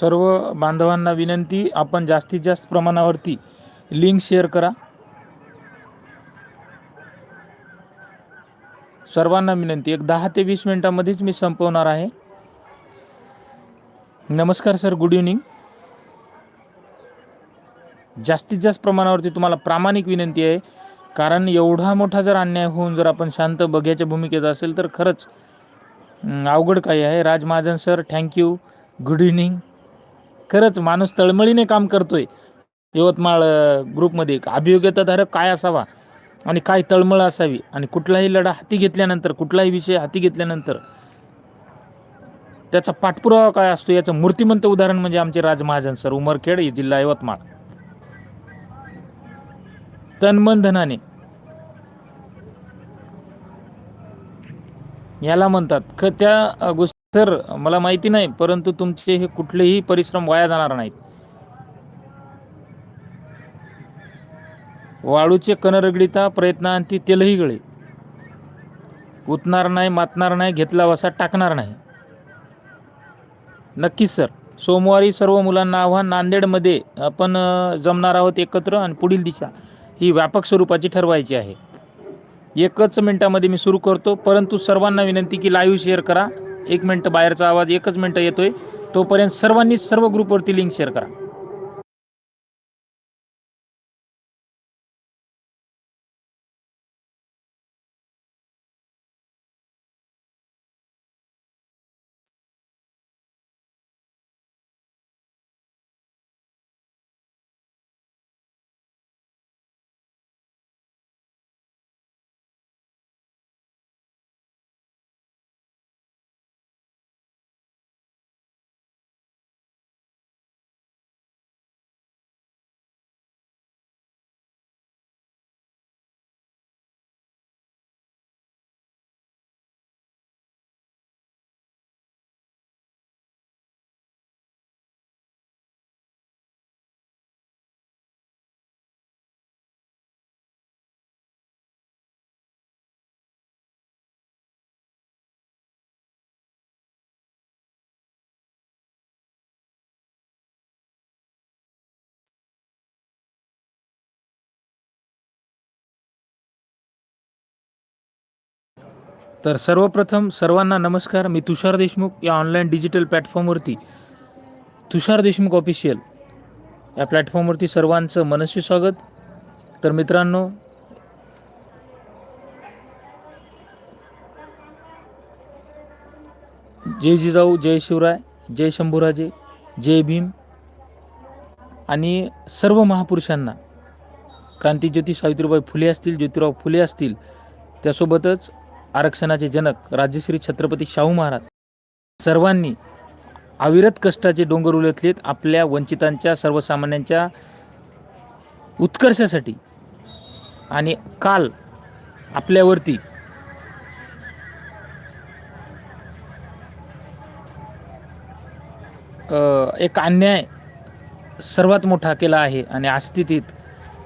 सर्व बांधवांना विनंती आपण जास्तीत जास्त प्रमाणावरती लिंक शेअर करा. सर्वांना विनंती एक दहा ते वीस मिनिटांमध्येच मी संपवणार आहे. नमस्कार सर गुड इव्हनिंग जास्तीत जास्त प्रमाणावरती तुम्हाला प्रामाणिक विनंती आहे. कारण एवढा मोठा जर अन्याय होऊन जर आपण शांत बघ्याच्या भूमिकेत असेल तर खरंच अवघड काही आहे. Raj Mahajan sir thank you good evening खरंच माणूस तळमळीने काम करतोय. यवतमाळ ग्रुपमध्ये अभियोग्यताधारक काय असावा आणि काय तळमळ असावी आणि कुठलाही लढा हाती घेतल्यानंतर कुठलाही विषय हाती घेतल्यानंतर त्याचा पाठपुरावा काय असतो? याचं मूर्तिमंत उदाहरण म्हणजे आमचे राज महाजन सर उमरखेड जिल्हा यवतमाळ. तन्मन धनाने याला म्हणतात. ख त्या गोष्टी सर मला माहिती नाही परंतु तुमचे हे कुठलेही परिश्रम वाया जाणार नाहीत. वाळूचे कण रगडिता प्रयत्नांती तेलही गळे. उतणार नाही मातणार नाही घेतला वसा टाकणार नाही. नक्कीच सर सोमवारी सर्व मुलांना आव्हान नांदेडमध्ये आपण जमणार आहोत एकत्र आणि पुढील दिशा ही व्यापक स्वरूपाची ठरवायची आहे. एकच मिनटामध्ये मी सुरू करतो परंतु सर्वांना विनंती की लाईव्ह शेअर करा. एक मिनटं बाहेरचा आवाज एकच मिनटं येतोय. तोपर्यंत सर्वांनी सर्व ग्रुपवरती लिंक शेअर करा. तर सर्वप्रथम सर्वांना नमस्कार. मी तुषार देशमुख या ऑनलाईन डिजिटल प्लॅटफॉर्मवरती तुषार देशमुख ऑफिशियल या प्लॅटफॉर्मवरती सर्वांचं मनस्वी स्वागत. तर मित्रांनो जय जिजाऊ जय शिवराय जय शंभूराजे जय भीम आणि सर्व महापुरुषांना. क्रांतीज्योती सावित्रीबाई फुले असतील ज्योतिराव फुले असतील त्यासोबतच आरक्षणाचे जनक राजश्री छत्रपती शाहू महाराज. सर्वांनी अविरत कष्टाचे डोंगर उलटलेत आपल्या वंचितांच्या सर्वसामान्यांच्या उत्कर्षासाठी. आणि काल आपल्यावरती एक अन्याय सर्वात मोठा केला आहे. आणि आज स्थितीत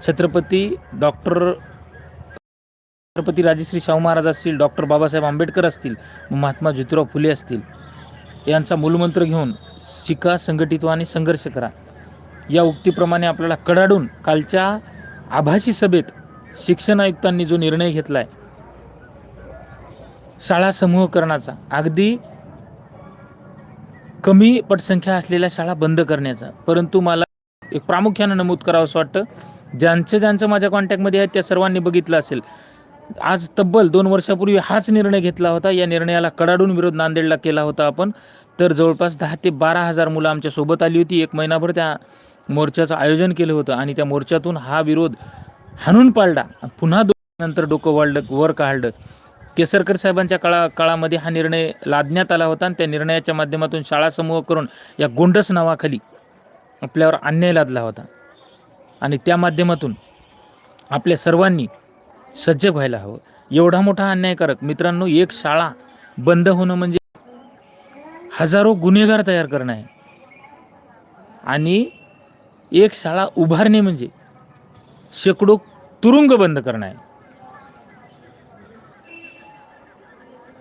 छत्रपती डॉक्टर छत्रपती राजश्री शाहू महाराज असतील डॉक्टर बाबासाहेब आंबेडकर असतील महात्मा ज्योतिराव फुले असतील यांचा मूलमंत्र घेऊन शिका संघटित आणि संघर्ष करा. या उक्तीप्रमाणे आपल्याला कडाडून कालच्या आभासी सभेत शिक्षण आयुक्तांनी जो निर्णय घेतला आहे शाळा समूहकरणाचा अगदी कमी पटसंख्या असलेल्या शाळा बंद करण्याचा. परंतु मला एक प्रामुख्यानं नमूद करावं असं वाटतं ज्यांचं ज्यांचं माझ्या कॉन्टॅक्टमध्ये आहे त्या सर्वांनी बघितलं असेल आज तब्बल दोन वर्षापूर्वी हाच निर्णय घेतला होता. या निर्णयाला कडाडून विरोध नांदेडला केला होता आपण. तर जवळपास दहा ते बारा हजार मुलं आमच्यासोबत आली होती. एक महिनाभर त्या मोर्चाचं आयोजन केलं होतं आणि त्या मोर्चातून हा विरोध हाणून पाडला. पुन्हा नंतर डोकं वाढलं वर काढलं. केसरकर साहेबांच्या काळा काळामध्ये हा निर्णय लादण्यात आला होता आणि त्या निर्णयाच्या माध्यमातून शाळा समूह करून या गोंडस नावाखाली आपल्यावर अन्याय लादला होता. आणि त्या माध्यमातून आपल्या सर्वांनी सज्ज व्हायला हवं. एवढा मोठा अन्यायकारक. मित्रांनो एक शाळा बंद होणं म्हणजे हजारो गुन्हेगार तयार करणं आहे. आणि एक शाळा उभारणे म्हणजे शेकडो तुरुंग बंद करणं आहे.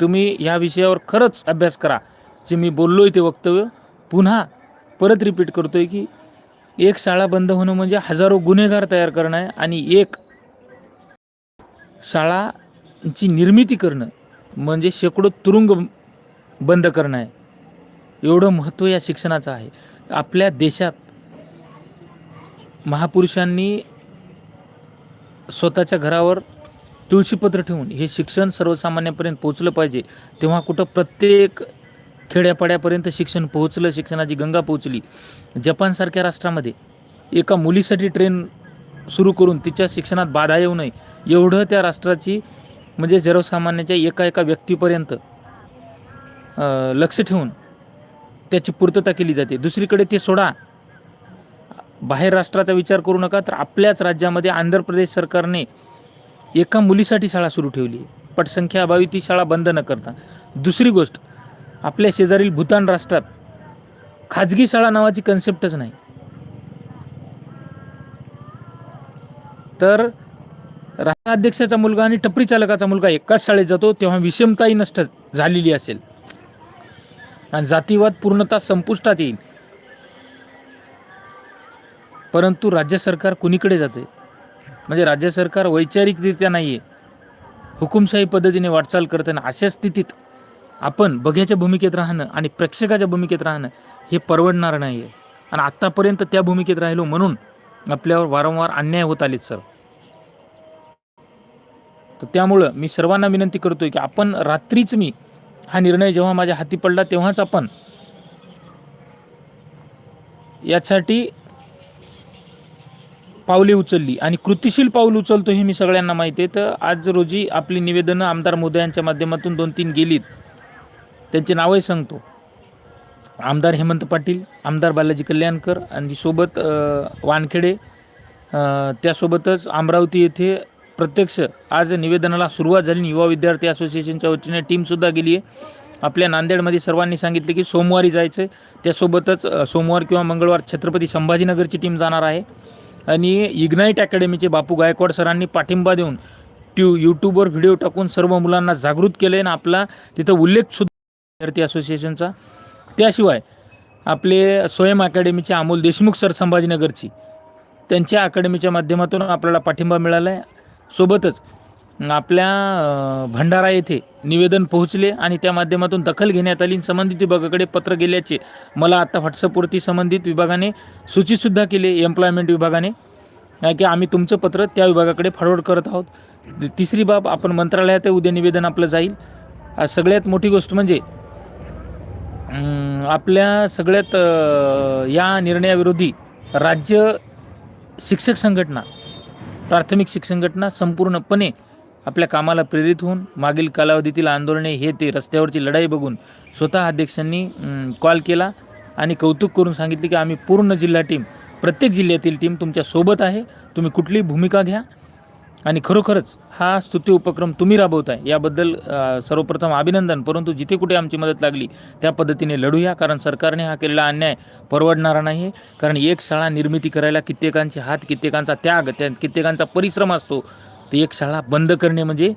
तुम्ही या विषयावर खरंच अभ्यास करा. जे मी बोललो आहे ते वक्तव्य पुन्हा परत रिपीट करतोय की एक शाळा बंद होणं म्हणजे हजारो गुन्हेगार तयार करणं आहे आणि एक शाळांची निर्मिती करणं म्हणजे शेकडो तुरुंग बंद करणं आहे. एवढं महत्त्व या शिक्षणाचं आहे. आपल्या देशात महापुरुषांनी स्वतःच्या घरावर तुळशीपत्र ठेवून हे शिक्षण सर्वसामान्यापर्यंत पोहोचलं पाहिजे. तेव्हा कुठं प्रत्येक खेड्यापाड्यापर्यंत शिक्षण पोहोचलं शिक्षणाची गंगा पोहोचली. जपानसारख्या राष्ट्रामध्ये एका मुलीसाठी ट्रेन सुरू करून तिच्या शिक्षणात बाधा येऊ नये. एवढं त्या राष्ट्राची म्हणजे सर्वसामान्याच्या एका एका व्यक्तीपर्यंत लक्ष ठेवून त्याची पूर्तता केली जाते. दुसरीकडे ते सोडा. बाहेर राष्ट्राचा विचार करू नका तर आपल्याच राज्यामध्ये आंध्र प्रदेश सरकारने एका मुलीसाठी शाळा सुरू ठेवली. पटसंख्या अभावी ती शाळा बंद न करता. दुसरी गोष्ट आपल्या शेजारील भूतान राष्ट्रात खाजगी शाळा नावाची कन्सेप्टच नाही. तर अध्यक्षाचा मुलगा आणि टपरी चालकाचा मुलगा एकाच शाळेत जातो तेव्हा विषमताही नष्ट झालेली असेल. आणि जातीवाद पूर्णतः संपुष्टात येईल. परंतु राज्य सरकार कुणीकडे जाते? म्हणजे राज्य सरकार वैचारिकरित्या नाही आहे हुकुमशाही पद्धतीने वाटचाल करताना अशा स्थितीत आपण बघ्याच्या भूमिकेत राहणं आणि प्रेक्षकाच्या भूमिकेत राहणं हे परवडणार नाही आहे आणि आत्तापर्यंत त्या भूमिकेत राहिलो म्हणून आपल्यावर वारंवार अन्याय होत आलेत सर. तर त्यामुळं मी सर्वांना विनंती करतोय की आपण रात्रीच मी हा निर्णय जेव्हा माझ्या हाती पडला तेव्हाच आपण यासाठी पावले उचलली आणि कृतिशील पाऊल उचलतो हे मी सगळ्यांना माहिती आहे. तर आज रोजी आपली निवेदनं आमदार मोदयांच्या माध्यमातून दोन तीन गेलीत. त्यांची नावही सांगतो. आमदार हेमंत पाटील आमदार बालाजी कल्याणकर आणि सोबत वानखेडे. त्यासोबतच अमरावती येथे प्रत्यक्ष आज निवेदनाला सुरुवात झाली. युवा विद्यार्थी असोसिएशनच्या वतीने टीमसुद्धा गेली आहे. आपल्या नांदेडमध्ये सर्वांनी सांगितले की सोमवारी जायचं आहे त्यासोबतच सोमवार किंवा मंगळवार छत्रपती संभाजीनगरची टीम जाणार आहे. आणि इग्नाईट अकॅडमीचे बापू गायकवाड सरांनी पाठिंबा देऊन ट्यू यूट्यूबवर व्हिडिओ टाकून सर्व मुलांना जागृत केले आणि आपला तिथं उल्लेखसुद्धा विद्यार्थी असोसिएशनचा. त्याशिवाय आपले स्वयं अकॅडमीचे अमोल देशमुख सर संभाजीनगरची त्यांच्या अकॅडमीच्या माध्यमातून आपल्याला पाठिंबा मिळाला आहे सोबतच आपल्या भंडारा येथे निवेदन पोहोचले आणि त्या माध्यमातून दखल घेण्यात आली. संबंधित विभागाकडे पत्र गेल्याचे मला आत्ता व्हॉट्सअपवरती संबंधित विभागाने सूचितसुद्धा केले एम्प्लॉयमेंट विभागाने. नाही की आम्ही तुमचं पत्र त्या विभागाकडे फॉरवर्ड करत आहोत. तिसरी बाब आपण मंत्रालयात उद्या निवेदन आपलं जाईल. सगळ्यात मोठी गोष्ट म्हणजे आपल्या सगळ्यात या निर्णयाविरोधी राज्य शिक्षक संघटना प्राथमिक शिक्षण घटना संपूर्णपणे आपल्या कामाला प्रेरित होऊन मागील कालावधीतील आंदोलने हे ते रस्त्यावरची लढाई बघून स्वतः अध्यक्षांनी कॉल केला आणि कौतुक करून सांगितले की आम्ही पूर्ण जिल्हा टीम प्रत्येक जिल्ह्यातील टीम तुमच्यासोबत आहे. तुम्ही कुठलीही भूमिका घ्या. आणि खरोखरच हा स्तुती उपक्रम तुम्ही राबवताय याबद्दल सर्वप्रथम अभिनंदन. परंतु जिथे कुठे आमची मदत लागली त्या पद्धतीने लढूया कारण सरकारने हा केलेला अन्याय परवडणारा नाही आहे कारण एक शाळा निर्मिती करायला कित्येकांचे हात कित्येकांचा त्याग त्या कित्येकांचा परिश्रम असतो. तर एक शाळा बंद करणे म्हणजे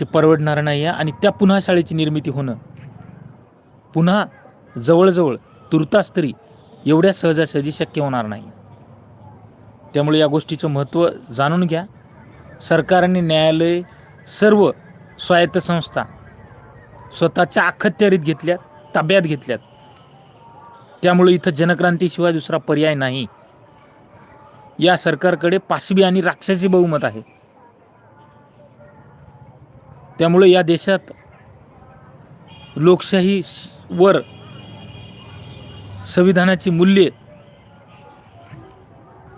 ते परवडणारं नाही आहे आणि त्या पुन्हा शाळेची निर्मिती होणं. पुन्हा जवळजवळ तुर्तास तरी एवढ्या सहजासहजी शक्य होणार नाही. त्यामुळे या गोष्टीचं महत्त्व जाणून घ्या. सरकारने न्यायालय सर्व स्वायत्त संस्था स्वतःच्या अखत्यारीत घेतल्यात ताब्यात घेतल्यात. त्यामुळे इथं जनक्रांतीशिवाय दुसरा पर्याय नाही. या सरकारकडे पाशवी आणि राक्षसी बहुमत आहे. त्यामुळे या देशात लोकशाहीवर संविधानाची मूल्ये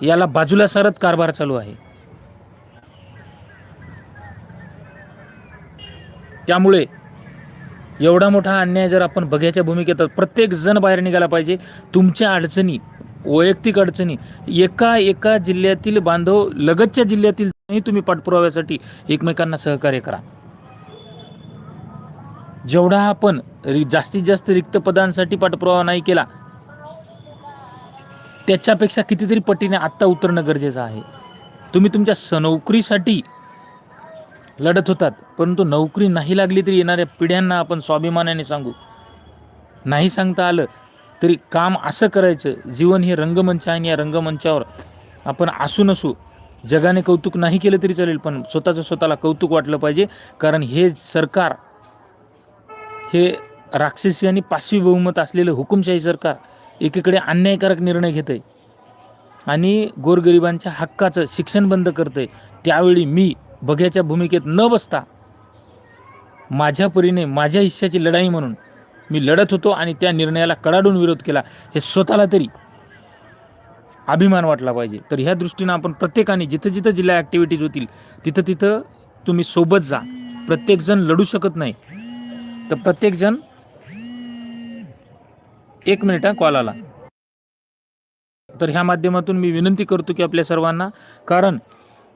याला बाजूला सरत कारभार चालू आहे. त्यामुळे एवढा मोठा अन्याय जर आपण बघ्याच्या भूमिकेत प्रत्येक जण बाहेर निघाला पाहिजे. तुमच्या अडचणी वैयक्तिक अडचणी एका एका जिल्ह्यातील बांधव लगतच्या जिल्ह्यातील तुम्ही पाठपुराव्यासाठी एकमेकांना सहकार्य करा. जेवढा आपण जास्तीत जास्त रिक्त पदांसाठी पाठपुरावा नाही केला त्याच्यापेक्षा कितीतरी पटीने आत्ता उतरणं गरजेचं आहे. तुम्ही तुमच्या स नोकरीसाठी लढत होतात परंतु नोकरी नाही लागली तरी येणाऱ्या पिढ्यांना आपण स्वाभिमानाने सांगू. नाही सांगता आलं तरी काम असं करायचं जीवन हे रंगमंच आहे आणि या रंगमंचावर आपण असू नसू. जगाने कौतुक नाही केलं तरी चालेल पण स्वतःचं स्वतःला कौतुक वाटलं पाहिजे कारण हे सरकार हे राक्षसी आणि पाचवी बहुमत असलेलं हुकुमशाही सरकार एकीकडे अन्यायकारक निर्णय घेतं आहे आणि गोरगरिबांच्या हक्काचं शिक्षण बंद करतं आहे त्यावेळी मी बघ्याच्या भूमिकेत न बसता माझ्या परीने माझ्या हिश्श्याची लढाई म्हणून मी लढत होतो आणि त्या निर्णयाला कडाडून विरोध केला. हे स्वतःला तरी अभिमान वाटला पाहिजे. तर ह्या दृष्टीनं आपण प्रत्येकाने जिथं जिथं जिल्हा ॲक्टिव्हिटीज होतील तिथं तिथं तुम्ही सोबत जा. प्रत्येकजण लढू शकत नाही. तर प्रत्येकजण एक मिनिट हा कॉल आला. तर ह्या माध्यमातून मी विनंती करतो की आपल्या सर्वांना कारण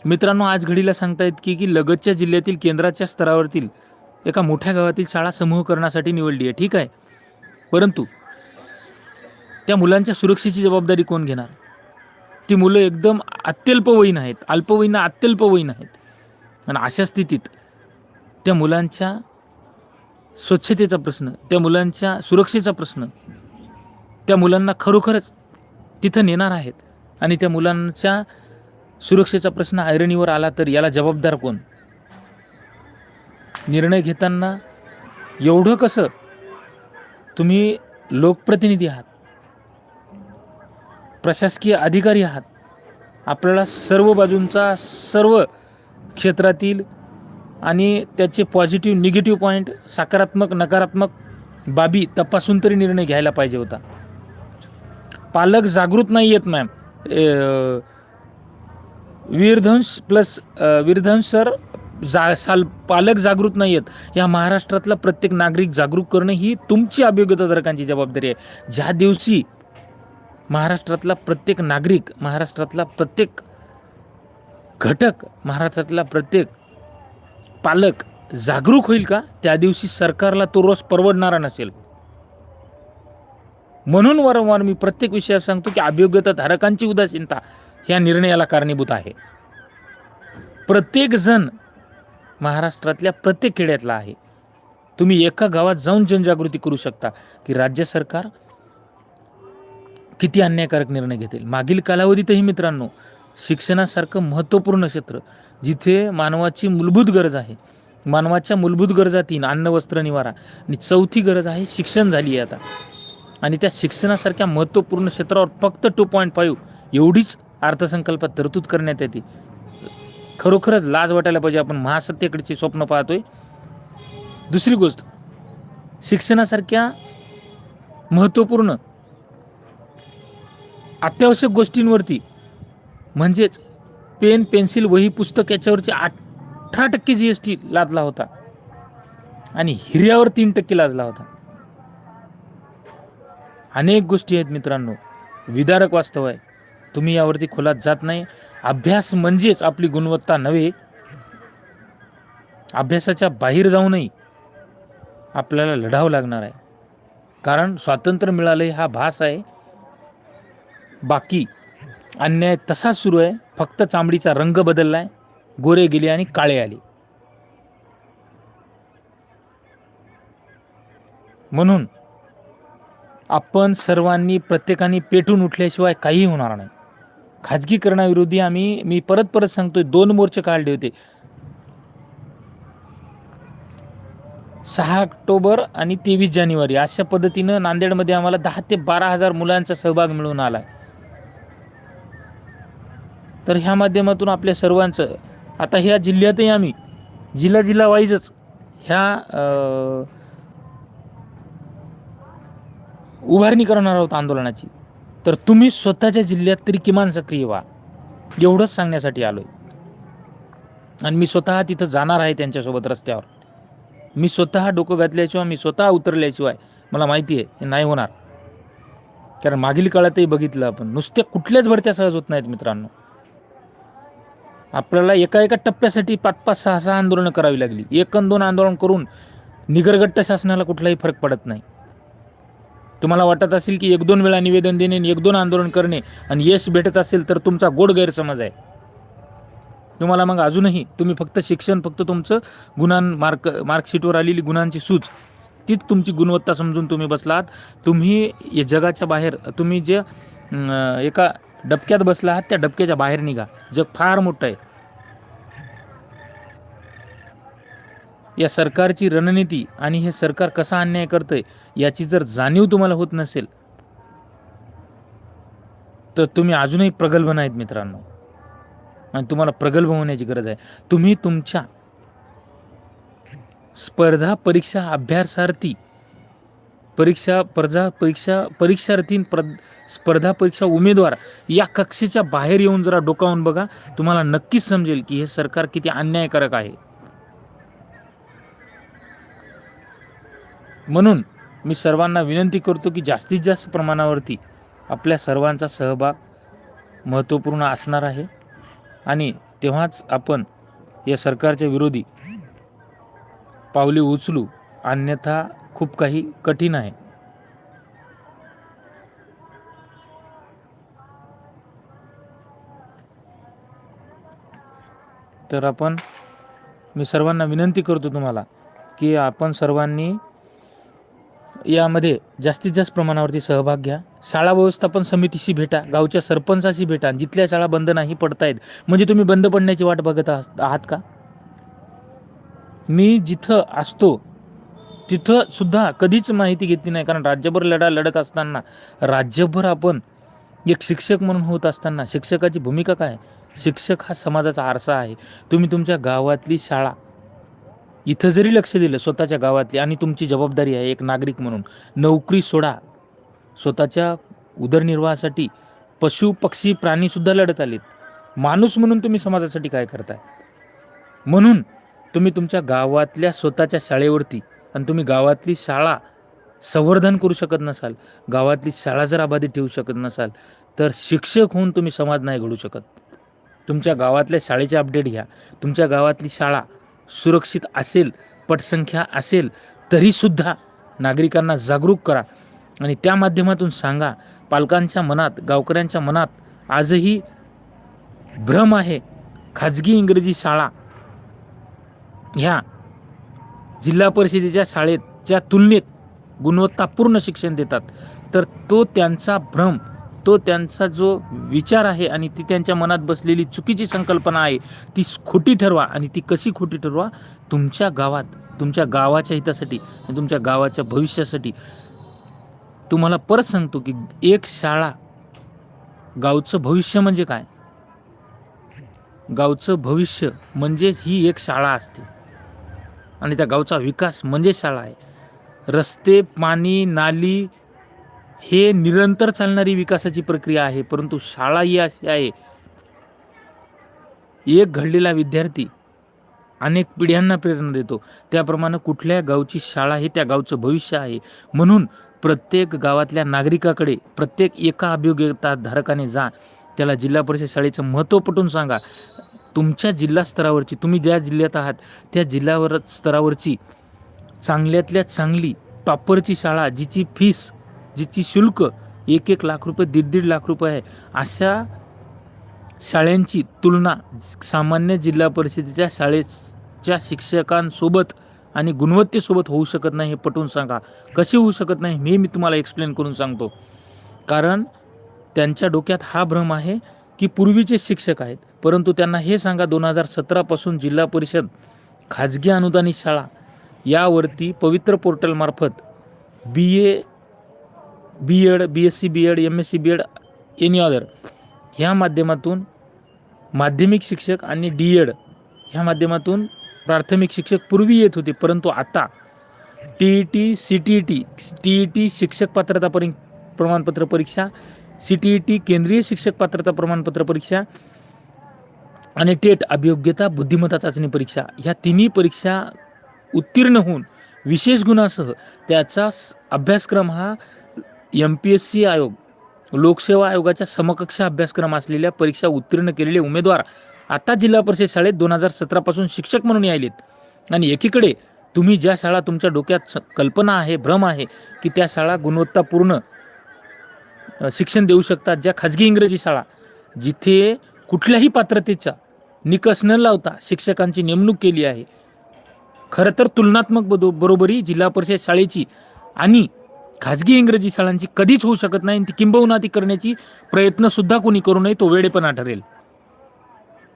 मित्रांनो आज घडीला सांगतायत की की लगतच्या जिल्ह्यातील केंद्राच्या स्तरावरतील एका मोठ्या गावातील शाळा समूहकरणासाठी निवडली आहे. ठीक आहे? परंतु त्या मुलांच्या सुरक्षेची जबाबदारी कोण घेणार? ती मुलं एकदम अत्यल्पवयीन आहेत. अल्पवयीन अत्यल्पवयीन आहेत. आणि अशा स्थितीत त्या मुलांच्या स्वच्छतेचा प्रश्न त्या मुलांच्या सुरक्षेचा प्रश्न त्या मुलांना खरोखरच तिथं नेणार आहेत. आणि त्या मुलांच्या सुरक्षेचा प्रश्न ऐरणीवर आला तर याला जबाबदार कोण? निर्णय घेताना एवढं कसं तुम्ही लोकप्रतिनिधी आहात प्रशासकीय अधिकारी आहात आपल्याला सर्व बाजूंचा सर्व क्षेत्रातील आणि त्याचे पॉझिटिव्ह निगेटिव्ह पॉईंट सकारात्मक नकारात्मक बाबी तपासून तरी निर्णय घ्यायला पाहिजे होता. पालक जागृत नाही आहेत मॅम वीरध्वंस प्लस वीरध्वंस सर जा साल पालक जागृत नाही आहेत या महाराष्ट्रातला प्रत्येक नागरिक जागरूक करणं ही तुमची अभियोग्यताधारकांची जबाबदारी आहे. ज्या दिवशी महाराष्ट्रातला प्रत्येक नागरिक महाराष्ट्रातला प्रत्येक घटक महाराष्ट्रातला प्रत्येक पालक जागरूक होईल का? त्या दिवशी सरकारला तो रोज परवडणारा नसेल. म्हणून वारंवार मी प्रत्येक विषयात सांगतो की अभियोग्यता धारकांची उदासीनता ह्या निर्णयाला कारणीभूत आहे. प्रत्येकजण महाराष्ट्रातल्या प्रत्येक खेड्यातला आहे. तुम्ही एका गावात जाऊन जनजागृती करू शकता की राज्य सरकार किती अन्यायकारक निर्णय घेतील. मागील कालावधीतही मित्रांनो शिक्षणासारखं महत्त्वपूर्ण क्षेत्र जिथे मानवाची मूलभूत गरज आहे. मानवाच्या मूलभूत गरजा तीन अन्न वस्त्र निवारा. आणि चौथी गरज आहे शिक्षण झाली आहे आता. आणि त्या शिक्षणासारख्या महत्त्वपूर्ण क्षेत्रावर फक्त टू पॉईंट फाईव्ह एवढीच अर्थसंकल्पात तरतूद करण्यात येते. खरोखरच लाज वाटायला पाहिजे. आपण महासत्तेकडची स्वप्न पाहतोय. दुसरी गोष्ट शिक्षणासारख्या महत्त्वपूर्ण अत्यावश्यक गोष्टींवरती म्हणजेच पेन पेन्सिल वही पुस्तक याच्यावरची अठरा टक्के जी एस टी लादला होता. आणि हिऱ्यावर तीन टक्के लादला होता. अनेक गोष्टी आहेत मित्रांनो. विदारक वास्तव आहे. तुम्ही यावरती खोलात जात नाही. अभ्यास म्हणजेच आपली गुणवत्ता नव्हे. अभ्यासाच्या बाहेर जाऊनही आपल्याला लढावं लागणार आहे. कारण स्वातंत्र्य मिळालं हा भास आहे. बाकी अन्याय तसाच सुरू आहे. फक्त चामडीचा रंग बदलला आहे गोरे गेले आणि काळे आले. म्हणून आपण सर्वांनी प्रत्येकाने पेटून उठल्याशिवाय काहीही होणार नाही. खाजगीकरणाविरोधी आम्ही मी परत परत सांगतोय दोन मोर्चे काढले होते. सहा ऑक्टोबर आणि तेवीस जानेवारी अशा पद्धतीनं नांदेडमध्ये आम्हाला दहा ते बारा हजार मुलांचा सहभाग मिळून आला तर ह्या माध्यमातून आपल्या सर्वांचं आता ह्या जिल्ह्यातही आम्ही जिल्हा जिल्हा वाईजच ह्या उभारणी करणार आहोत आंदोलनाची. तर तुम्ही स्वतःच्या जिल्ह्यात तरी किमान सक्रिय व्हा. एवढंच सांगण्यासाठी आलो आहे आणि मी स्वतः तिथं जाणार आहे त्यांच्यासोबत रस्त्यावर. मी स्वतः डोकं घातल्याशिवाय मी स्वतः उतरल्याशिवाय मला माहिती आहे हे नाही होणार. कारण मागील काळातही बघितलं आपण नुसत्या कुठल्याच भरत्या सहज होत नाहीत मित्रांनो. आपल्याला एका एका टप्प्यासाठी पाच पाच सहा सहा आंदोलनं करावी लागली. एक दोन आंदोलन करून निगरगट्ट शासनाला कुठलाही फरक पडत नाही. तुम्हाला वाटत असेल की एक दोन वेळा निवेदन देणे एक दोन आंदोलन करणे आणि यश भेटत असेल तर तुमचा गोड गैरसमज आहे. तुम्हाला मग अजूनही तुम्ही फक्त शिक्षण फक्त तुमचं गुणां मार्क मार्कशीटवर आलेली गुणांची सूच तीच तुमची गुणवत्ता समजून तुम्ही बसलात. तुम्ही या जगाच्या बाहेर तुम्ही जे एका डबक्यात बसला आहात त्या डबक्याच्या बाहेर निघा. जग फार मोठं आहे. या सरकारची रणनीती आणि हे सरकार कसा अन्याय करतंय याची जर जाणीव तुम्हाला होत नसेल तर तुम्ही अजूनही प्रगल्भ नाहीत मित्रांनो. आणि तुम्हाला प्रगल्भ होण्याची गरज आहे. तुम्ही तुमच्या स्पर्धा परीक्षा अभ्यासार्थी परीक्षा स्पर्धा परीक्षा परीक्षार्थी प्र स्पर्धा परीक्षा उमेदवार या कक्षेच्या बाहेर येऊन जरा डोकावून बघा. तुम्हाला नक्कीच समजेल की हे सरकार किती अन्यायकारक आहे. म्हणून मी सर्वांना विनंती करतो की जास्तीत जास्त प्रमाणावरती आपल्या सर्वांचा सहभाग महत्त्वपूर्ण असणार आहे. आणि तेव्हाच आपण या सरकारच्या विरोधी पावले उचलू अन्यथा खूप काही कठीण आहे. तर आपण मी सर्वांना विनंती करतो तुम्हाला की आपण सर्वांनी यामध्ये जास्तीत जास्त प्रमाणावरती सहभाग घ्या. शाळा व्यवस्थापन समितीशी भेटा गावच्या सरपंचाशी भेटा जिथल्या शाळा बंद नाही पडतायत. म्हणजे तुम्ही बंद पडण्याची वाट बघत आहात आहात का? मी जिथं असतो तिथं सुद्धा कधीच माहिती घेतली नाही. कारण राज्यभर लढा लढत असताना राज्यभर आपण एक शिक्षक म्हणून होत असताना शिक्षकाची भूमिका काय? शिक्षक हा समाजाचा आरसा आहे. तुम्ही तुमच्या गावातली शाळा इथं जरी लक्ष दिलं स्वतःच्या गावातली आणि तुमची जबाबदारी आहे एक नागरिक म्हणून नोकरी सोडा. स्वतःच्या उदरनिर्वाहासाठी पशु पक्षी प्राणीसुद्धा लढत आलेत. माणूस म्हणून तुम्ही समाजासाठी काय करताय? म्हणून तुम्ही तुमच्या गावातल्या स्वतःच्या शाळेवरती आणि तुम्ही गावातली शाळा संवर्धन करू शकत नसाल गावातली शाळा जर आबादी ठेवू शकत नसाल तर शिक्षक होऊन तुम्ही समाज नाही घडू शकत. तुमच्या गावातल्या शाळेचे अपडेट घ्या. तुमच्या गावातली शाळा सुरक्षित असेल पटसंख्या असेल तरीसुद्धा नागरिकांना जागरूक करा. आणि त्या माध्यमातून सांगा पालकांच्या मनात गावकऱ्यांच्या मनात आजही भ्रम आहे. खाजगी इंग्रजी शाळा ह्या जिल्हा परिषदेच्या शाळेच्या तुलनेत गुणवत्तापूर्ण शिक्षण देतात. तर तो त्यांचा भ्रम तो त्यांचा जो विचार आहे आणि ती त्यांच्या मनात बसलेली चुकीची संकल्पना आहे ती खोटी ठरवा आणि ती कशी खोटी ठरवा? तुमच्या गावात तुमच्या गावाच्या हितासाठी आणि तुमच्या गावाच्या भविष्यासाठी तुम्हाला परत सांगतो की एक शाळा गावचं भविष्य म्हणजे काय? गावचं भविष्य म्हणजे ही एक शाळा असते. आणि त्या गावचा विकास म्हणजे शाळा आहे. रस्ते पाणी नाली हे निरंतर चालणारी विकासाची प्रक्रिया आहे परंतु शाळा ही अशी आहे. एक घडलेला विद्यार्थी अनेक पिढ्यांना प्रेरणा देतो. त्याप्रमाणे कुठल्या गावची शाळा हे त्या गावचं भविष्य आहे. म्हणून प्रत्येक गावातल्या नागरिकाकडे प्रत्येक एका अभियोग्यता धारकाने जा. त्याला जिल्हा परिषद शाळेचं महत्त्व पटवून सांगा. तुमच्या जिल्हा स्तरावरची तुम्ही ज्या जिल्ह्यात आहात त्या जिल्ह्यावर स्तरावरची चांगल्यातल्या चांगली टॉपरची शाळा जिची फीस जिची शुल्क एक एक लाख रुपये दीड दीड लाख रुपये आहे. अशा शाळांची तुलना सामान्य जिल्हा परिषदेच्या शाळेच्या शिक्षकांसोबत आणि गुणवत्तेसोबत होऊ शकत नाही हे पटवून सांगा. कसे होऊ शकत नाही हे मी तुम्हाला एक्सप्लेन करून सांगतो. कारण त्यांच्या डोक्यात हा भ्रम आहे की पूर्वीचे शिक्षक आहेत. परंतु त्यांना हे सांगा दोन हजार सतरापासून जिल्हा परिषद खाजगी अनुदानित शाळा यावरती पवित्र पोर्टलमार्फत B A B Ed B S C B Ed M S C B Ed any other ह्या माध्यमातून माध्यमिक शिक्षक आणि डी एड ह्या माध्यमातून प्राथमिक शिक्षक पूर्वी येत होते परंतु आता T E T C T E T T E T शिक्षक पात्रता परी प्रमाणपत्र परीक्षा सी टी ई टी केंद्रीय शिक्षक पात्रता प्रमाणपत्र परीक्षा आणि टेट अभियोग्यता बुद्धिमत्ता चाचणी परीक्षा ह्या तिन्ही परीक्षा उत्तीर्ण होऊन विशेष गुणासह त्याचा अभ्यासक्रम हा एम पी एस सी आयोग लोकसेवा आयोगाच्या समकक्ष अभ्यासक्रम असलेल्या परीक्षा उत्तीर्ण केलेले उमेदवार आता जिल्हा परिषद शाळेत दोन हजार सतरापासून शिक्षक म्हणून यायलेत. आणि एकीकडे तुम्ही ज्या शाळा तुमच्या डोक्यात स- कल्पना आहे भ्रम आहे की त्या शाळा गुणवत्तापूर्ण शिक्षण देऊ शकतात ज्या खाजगी इंग्रजी शाळा जिथे कुठल्याही पात्रतेचा निकष न लावता शिक्षकांची नेमणूक केली आहे. खरं तर तुलनात्मक बदो बरोबरी जिल्हा परिषद शाळेची आणि खाजगी इंग्रजी शाळांची कधीच होऊ शकत नाही आणि ती किंबहुना ती करण्याची प्रयत्नसुद्धा कोणी करू नये तो वेळेपणा ठरेल.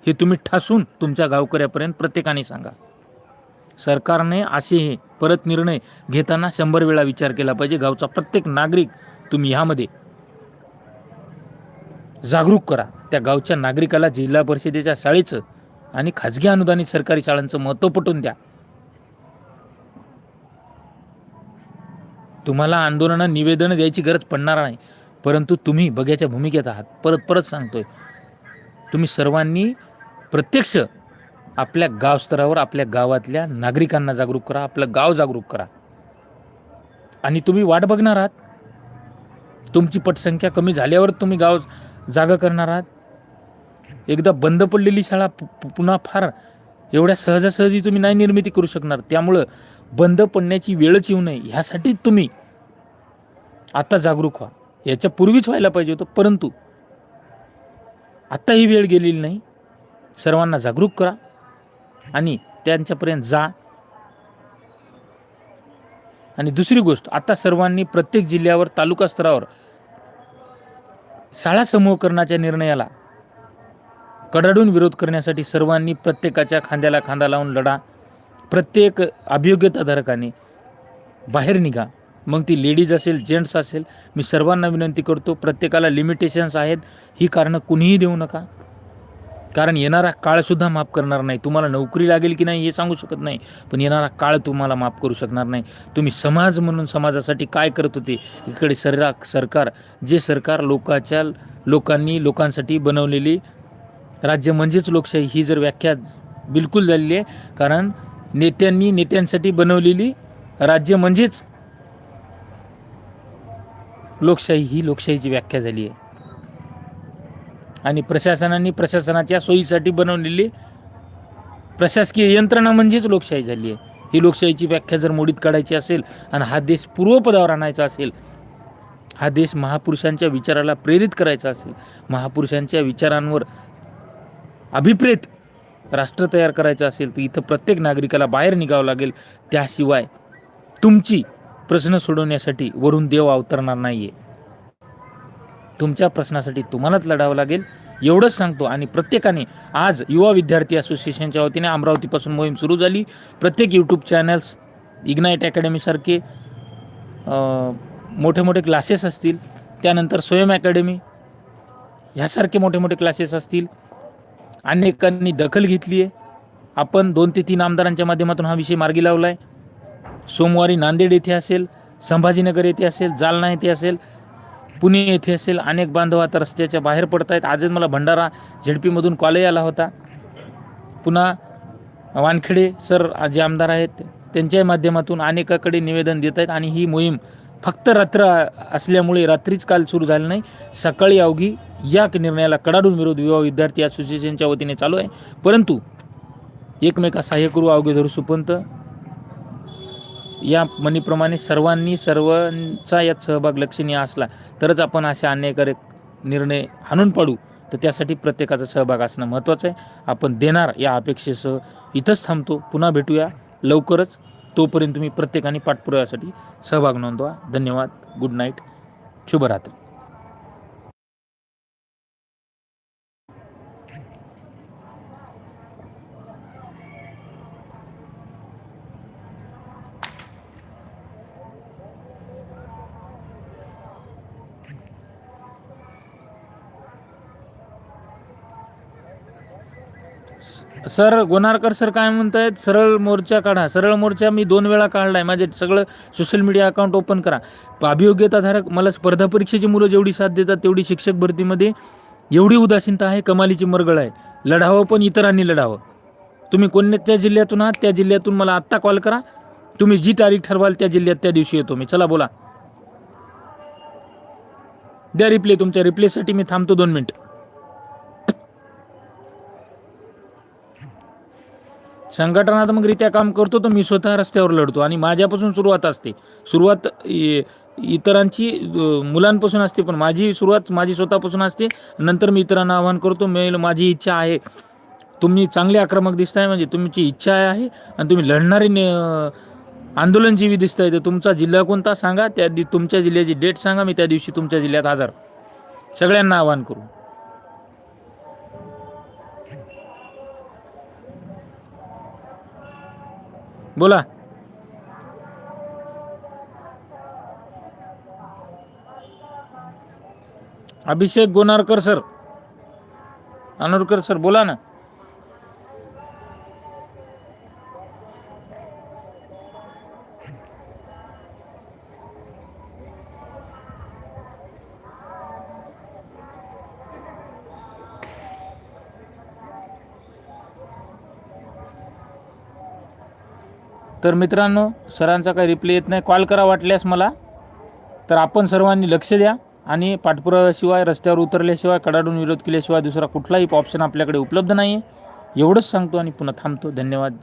हे तुम्ही ठासून तुमच्या गावकऱ्यापर्यंत प्रत्येकाने सांगा. सरकारने असे हे परत निर्णय घेताना शंभर वेळा विचार केला पाहिजे. गावचा प्रत्येक नागरिक तुम्ही ह्यामध्ये जागरूक करा. त्या गावच्या नागरिकाला जिल्हा परिषदेच्या शाळेचं आणि खाजगी अनुदानित सरकारी शाळांचं महत्त्व पटवून द्या. तुम्हाला आंदोलनं निवेदनं द्यायची गरज पडणार नाही. परंतु तुम्ही बघ्याच्या भूमिकेत आहात. परत परत सांगतोय. तुम्ही सर्वांनी प्रत्यक्ष आपल्या गाव स्तरावर आपल्या गावातल्या नागरिकांना जागरूक करा आपलं गाव जागरूक करा. आणि तुम्ही वाट बघणार आहात. तुमची पटसंख्या कमी झाल्यावर तुम्ही गाव जागा करणार आहात. एकदा बंद पडलेली शाळा पु- पुन्हा फार एवढ्या सहजासहजी तुम्ही नाही निर्मिती करू शकणार. त्यामुळं बंद पडण्याची वेळच येऊ नये ह्यासाठीच तुम्ही आता जागरूक व्हा. याच्या पूर्वीच व्हायला पाहिजे होतं परंतु आत्ता ही वेळ गेलेली नाही. सर्वांना जागरूक करा आणि त्यांच्यापर्यंत जा. आणि दुसरी गोष्ट आता सर्वांनी प्रत्येक जिल्ह्यावर तालुका स्तरावर शाळा समूहकरणाच्या निर्णयाला कडाडून विरोध करण्यासाठी सर्वांनी प्रत्येकाच्या खांद्याला खांदा लावून लढा. प्रत्येक अभियोग्यताधारकाने बाहेर निघा. मग ती लेडीज असेल जेंट्स असेल मी सर्वांना विनंती करतो प्रत्येकाला लिमिटेशन्स आहेत ही कारणं कुणीही देऊ नका. कारण येणारा काळसुद्धा माफ करणार नाही. तुम्हाला नोकरी लागेल की नाही हे सांगू शकत नाही. पण येणारा काळ तुम्हाला माफ करू शकणार नाही. तुम्ही समाज म्हणून समाजासाठी काय करत होते? इकडे सर सरकार जे सरकार लोकाच्या लोकांनी लोकांसाठी बनवलेली राज्य म्हणजेच लोकशाही ही जर व्याख्या बिलकुल झालेली आहे कारण नेत्यांनी नेत्यांसाठी बनवलेली राज्य म्हणजेच लोकशाही. ही लोकशाहीची व्याख्या झाली आहे. आणि प्रशासनाने प्रशासनाच्या सोयीसाठी बनवलेली प्रशासकीय यंत्रणा म्हणजेच लोकशाही झाली आहे. ही लोकशाहीची व्याख्या जर मोडीत काढायची असेल आणि हा देश पूर्वपदावर आणायचा असेल हा देश महापुरुषांच्या विचाराला प्रेरित करायचा असेल महापुरुषांच्या विचारांवर अभिप्रेत राष्ट्र तयार करायचं असेल तर इथं प्रत्येक नागरिकाला बाहेर निघावं लागेल. त्याशिवाय तुमची प्रश्न सोडवण्यासाठी वरून देव अवतरणार नाही आहे तुमच्या प्रश्नासाठी तुम्हालाच लढावं लागेल. एवढंच सांगतो आणि प्रत्येकाने आज युवा विद्यार्थी असोसिएशनच्या वतीने अमरावतीपासून मोहीम सुरू झाली. प्रत्येक यूट्यूब चॅनल्स इग्नाईट अकॅडमीसारखे मोठे मोठे क्लासेस असतील. त्यानंतर स्वयं अकॅडमी ह्यासारखे मोठे मोठे क्लासेस असतील. अनेकांनी दखल घेतली आहे. आपण दोन ते तीन आमदारांच्या माध्यमातून हा विषय मार्गी लावला आहे सोमवारी नांदेड येथे असेल संभाजीनगर येथे असेल जालना येथे असेल पुणे येथे असेल अनेक बांधव आता रस्त्याच्या बाहेर पडत आहेत आजच मला भंडारा झेडपीमधून कॉलही आला होता. पुन्हा वानखेडे सर जे आमदार आहेत त्यांच्याही माध्यमातून अनेकाकडे निवेदन देत आहेत आणि ही मोहीम फक्त रात्र असल्यामुळे रात्रीच काल सुरू झाली नाही. सकाळी अवघी या निर्णयाला कडाडून विरोध विवाह विद्यार्थी असोसिएशनच्या वतीने चालू आहे. परंतु एकमेका सहाय्य करू अवघे धरू सुपंत. या म्हणीप्रमाणे सर्वांनी सर्वांचा यात सहभाग लक्षणीय असला तरच आपण असे अन्यायकारक निर्णय हाणून पाडू. तर त्यासाठी प्रत्येकाचा सहभाग असणं महत्त्वाचं आहे. आपण देणार या अपेक्षेसह इथंच थांबतो. पुन्हा भेटूया लवकरच. तोपर्यंत तुम्ही प्रत्येकाने पाठपुराव्यासाठी सहभाग नोंदवा. धन्यवाद. Good night. शुभरात्री. सर गोनारकर सर काय म्हणतायत? सरळ मोर्चा काढा. सरळ मोर्चा मी दोन वेळा काढला आहे माझे सगळं सोशल मीडिया अकाउंट ओपन करा. अभियोग्यताधारक मला स्पर्धा परीक्षेची मुलं जेवढी साथ देतात तेवढी शिक्षक भरतीमध्ये एवढी उदासीनता आहे कमालीची मरगळ आहे. लढावं पण इतरांनी लढावं. तुम्ही कोणत्या जिल्ह्यातून आहात त्या जिल्ह्यातून मला आत्ता कॉल करा. तुम्ही जी तारीख ठरवाल त्या जिल्ह्यात त्या दिवशी येतो मी. चला बोला. द्या रिप्ले तुमच्या रिप्लेसाठी मी थांबतो दोन मिनटं. संघटनात्मकरित्या काम करतो तर मी स्वतः रस्त्यावर लढतो आणि माझ्यापासून सुरुवात असते. सुरुवात इतरांची मुलांपासून असते पण माझी सुरुवात माझी स्वतःपासून असते. नंतर मी इतरांना आवाहन करतो मेल माझी इच्छा आहे. तुम्ही चांगले आक्रमक दिसताय म्हणजे तुमची इच्छा आहे आणि तुम्ही लढणारे ने- आंदोलनजीवी दिसताय. तर तुमचा जिल्हा कोणता सांगा त्या दि तुमच्या जिल्ह्याची डेट सांगा मी त्या दिवशी तुमच्या जिल्ह्यात हजर. सगळ्यांना आवाहन करू. बोला. अभिषेक गोनारकर सर. अनोरकर सर बोला ना. तर मित्रांनो सरांचा काही रिप्लाय येत नाही. कॉल करा वाटल्यास मला. तर आपण सर्वांनी लक्ष द्या आणि पाठपुराव्याशिवाय रस्त्यावर उतरल्याशिवाय कडाडून विरोध केल्याशिवाय दुसरा कुठलाही ऑप्शन आपल्याकडे उपलब्ध नाही आहे एवढंच सांगतो आणि पुन्हा थांबतो. धन्यवाद.